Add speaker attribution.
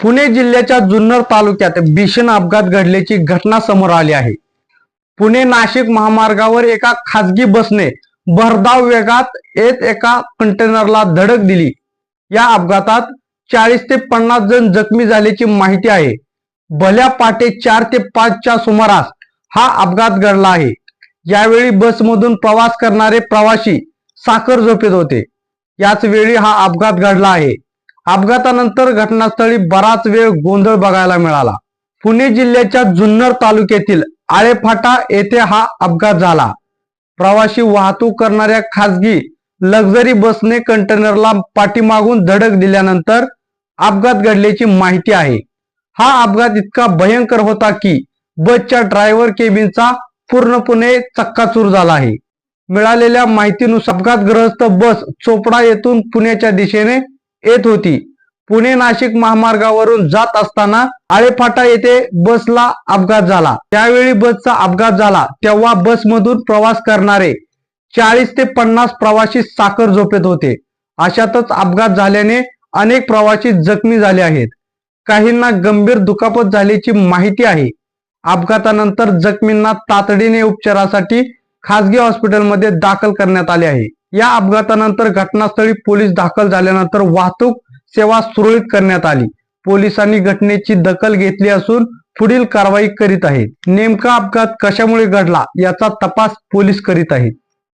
Speaker 1: पुणे जिल्ह्याच्या जुन्नर तालुक्यात भीषण अपघात घडल्याची घटना समोर आली आहे. पुणे नाशिक महामार्गावर एका खासगी बसने भरधाव वेगात येत एका कंटेनरला धडक दिली. या अपघातात चाळीस ते पन्नास जण जखमी झाल्याची माहिती आहे. भल्या पाटे चार ते पाचच्या सुमारास हा अपघात घडला आहे. यावेळी बसमधून प्रवास करणारे प्रवासी साखर झोपेत होते. याच वेळी हा अपघात घडला आहे. अपघातानंतर घटनास्थळी बराच वेळ गोंधळ बघायला मिळाला. पुणे जिल्ह्याच्या जुन्नर तालुक्यातील आळेफाटा येथे हा अपघात झाला. प्रवासी वाहतूक करणाऱ्या खासगी लक्झरी बसने कंटेनरला पाठीमागून धडक दिल्यानंतर अपघात घडल्याची माहिती आहे. हा अपघात इतका भयंकर होता की बसच्या ड्रायव्हर केबिनचा पूर्णपणे चक्काचूर झाला आहे. मिळालेल्या माहितीनुसार अपघातग्रस्त बस चोपडा येथून पुण्याच्या दिशेने येत होती. पुणे नाशिक महामार्गावरून जात असताना आळेफाटा येथे बसला अपघात झाला. त्यावेळी बसचा अपघात झाला. तेव्हा बसमधून प्रवास करणारे चाळीस ते पन्नास प्रवासी साखर झोपेत होते. अशातच अपघात झाल्याने अनेक प्रवासी जखमी झाले आहेत. काहींना गंभीर दुखापत झाल्याची माहिती आहे. अपघातानंतर जखमींना तातडीने उपचारासाठी खासगी हॉस्पिटलमध्ये दाखल करण्यात आले आहे. या अपघातानंतर घटनास्थळी पोलीस दाखल झाल्यानंतर वाहतूक सेवा सुरळीत करण्यात आली. पोलिसांनी घटनेची दखल घेतली असून पुढील कारवाई करीत आहेत. नेमका अपघात कशामुळे घडला याचा तपास पोलीस करीत आहेत.